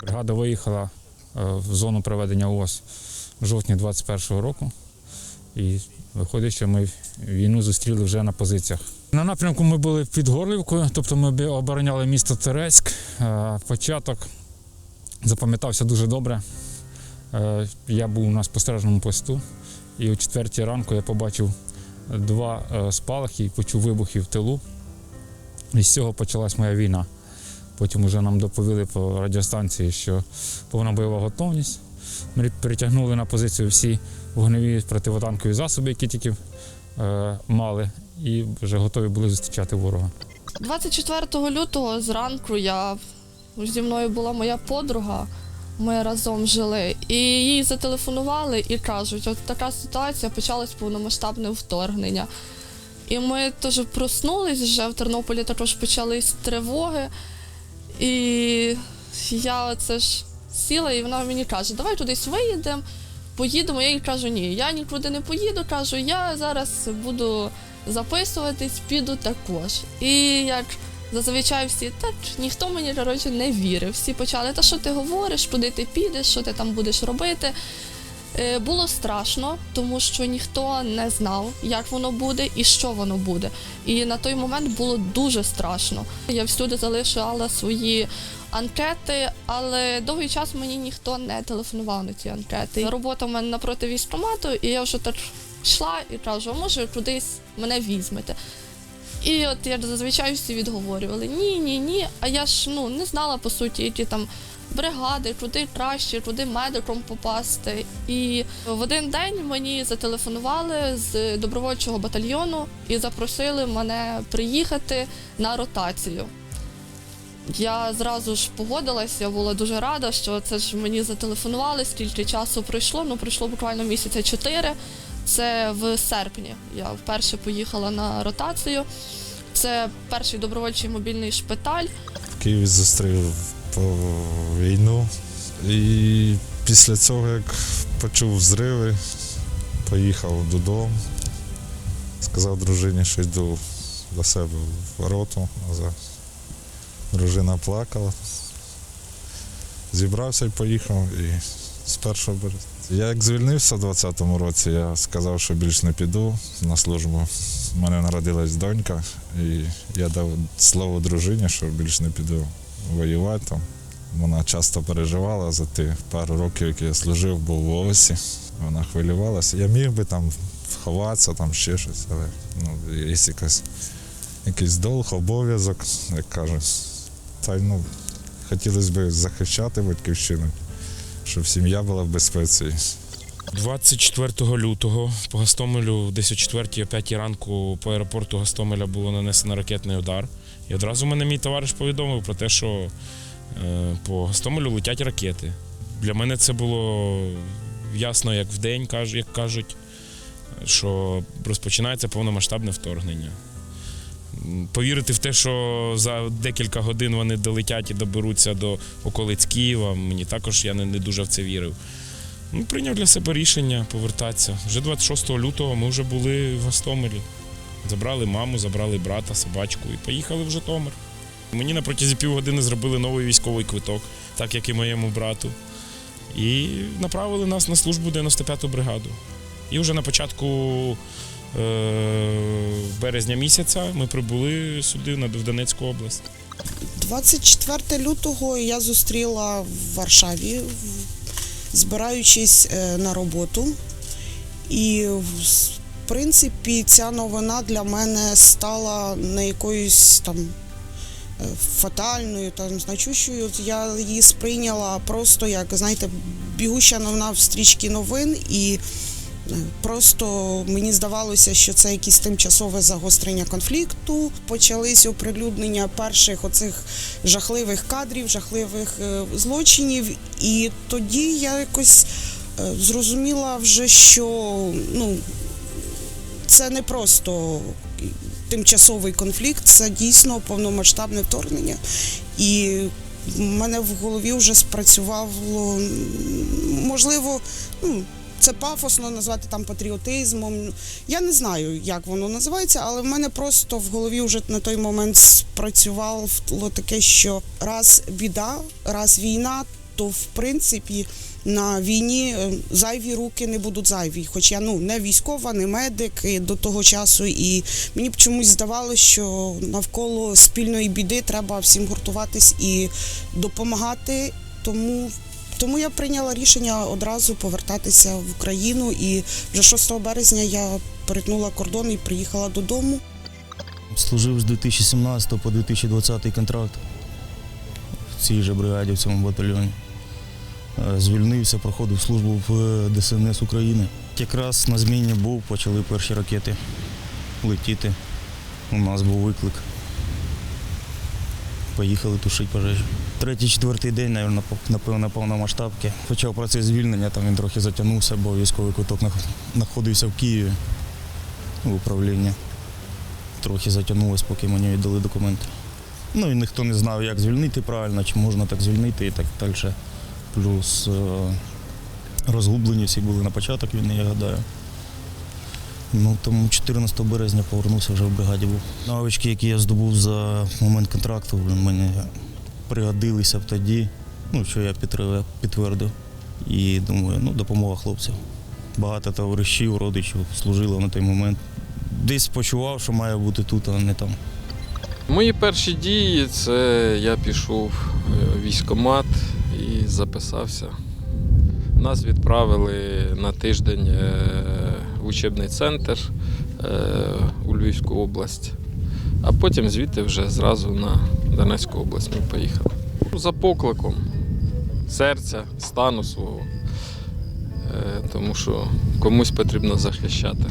Бригада виїхала е, в зону проведення ООС в жовтні 21-го року. І виходить, що ми війну зустріли вже на позиціях. На напрямку ми були під Горлівкою, тобто ми обороняли місто Терецьк. Початок запам'ятався дуже добре. Е, Я був на спостережному посту, і о четвертій ранку я побачив два е, спалахи і почув вибухи в тилу. І з цього почалась моя війна. Потім вже нам доповіли по радіостанції, що повна бойова готовність. Ми перетягнули на позицію всі вогневі противотанкові засоби, які тільки е, мали, і вже готові були зустрічати ворога. 24 лютого зранку я зі мною була моя подруга. Ми разом жили, і їй зателефонували і кажуть, от така ситуація почалось повномасштабне вторгнення. І ми теж проснулись вже в Тернополі також почались тривоги. І я це ж сіла, і вона мені каже, давай кудись виїдемо, поїдемо. Я їй кажу, ні, я нікуди не поїду. Кажу, я зараз буду записуватись, піду також. І як зазвичай всі, так ніхто мені коротше, не вірив. Всі почали, та що ти говориш, куди ти підеш, що ти там будеш робити. Е, Було страшно, тому що ніхто не знав, як воно буде і що воно буде. І на той момент було дуже страшно. Я всюди залишала свої анкети, але довгий час мені ніхто не телефонував на ці анкети. Робота в мене напроти військкомату, і я вже так йшла і кажу, а може кудись мене візьмете. І от як зазвичай всі відговорювали: ні, ні, ні. А я ж ну не знала по суті, які там бригади, куди краще, куди медиком попасти. І в один день мені зателефонували з добровольчого батальйону і запросили мене приїхати на ротацію. Я зразу ж погодилась, я була дуже рада, що це ж мені зателефонували, скільки часу пройшло. Ну, пройшло буквально місяця чотири. Це в серпні. Я вперше поїхала на ротацію. Це перший добровольчий мобільний шпиталь. В Києві зустрів війну. І після цього, як почув взриви, поїхав додому. Сказав дружині, що йду до себе в роту. Дружина плакала. Зібрався і поїхав. І з першого березня. Я як звільнився в 20-му році, я сказав, що більш не піду на службу. У мене народилась донька, і я дав слово дружині, що більш не піду воювати там. Вона часто переживала за ті пару років, які я служив, був в Осі. Вона хвилювалася. Я міг би там ховатися, там ще щось, але ну, є якась, якийсь долг, обов'язок, як кажуть. Та й ну, хотілося б захищати батьківщину, щоб сім'я була в безпеці. 24 лютого по Гостомелю, десь о 4-5 ранку по аеропорту Гостомеля було нанесено ракетний удар. І одразу мене мій товариш повідомив про те, що е, по Гостомелю летять ракети. Для мене це було ясно, як в день, як кажуть, що розпочинається повномасштабне вторгнення. Повірити в те, що за декілька годин вони долетять і доберуться до околиць Києва, мені також я не, дуже в це вірив. Ну, прийняв для себе рішення повертатися. Вже 26 лютого ми вже були в Гостомелі. Забрали маму, забрали брата, собачку і поїхали в Житомир. Мені на протязі півгодини зробили новий військовий квиток, так як і моєму брату. І направили нас на службу 95-ту бригаду. І вже на початку березня місяця ми прибули сюди, в Донецьку область. 24 лютого я зустріла в Варшаві, збираючись е, на роботу. І в принципі ця новина для мене стала не якоюсь там е, фатальною, там значущою. Я її сприйняла просто як, знаєте, бігуща новина в стрічці новин і. Просто мені здавалося, що це якесь тимчасове загострення конфлікту. Почались оприлюднення перших оцих жахливих кадрів, жахливих е, злочинів. І тоді я якось е, зрозуміла вже, що ну, це не просто тимчасовий конфлікт, це дійсно повномасштабне вторгнення. І в мене в голові вже спрацювало, можливо, ну, це пафосно назвати там патріотизмом. Я не знаю, як воно називається, але в мене просто в голові вже на той момент спрацювало таке, що раз біда, раз війна, то в принципі на війні е, зайві руки не будуть зайві. Хоч я ну не військова, не медик і до того часу, і мені б чомусь здавалося, що навколо спільної біди треба всім гуртуватись і допомагати. Тому тому я прийняла рішення одразу повертатися в Україну. І вже 6 березня я перетнула кордон і приїхала додому. Служив з 2017 по 2020 контракт в цій же бригаді, в цьому батальйоні. Е, Звільнився, проходив службу в е, ДСНС України. Якраз на зміні був, почали перші ракети летіти. У нас був виклик. Поїхали тушити пожежу. Третій, четвертий день, напевно, напевно, повномасштабки. Почав процес звільнення, там він трохи затягнувся, бо військовий куток знаходився в Києві в управлінні трохи затягнулось, поки мені віддали документи. Ну і ніхто не знав, як звільнити правильно, чи можна так звільнити і так далі. Плюс е, розгублені всі були на початок війни, я гадаю. Ну, тому 14 березня повернувся вже в бригаді був. Навички, які я здобув за момент контракту, мені пригодилися б тоді, ну, що я підтвердив-. І думаю, ну, допомога хлопців. Багато товаришів, родичів служило на той момент десь почував, що має бути тут, а не там. Мої перші дії це я пішов е, в військкомат і записався. Нас відправили на тиждень е, учебний центр е, у Львівську область, а потім звідти вже зразу на Донецьку область ми поїхали. За покликом серця, стану свого, е, тому що комусь потрібно захищати.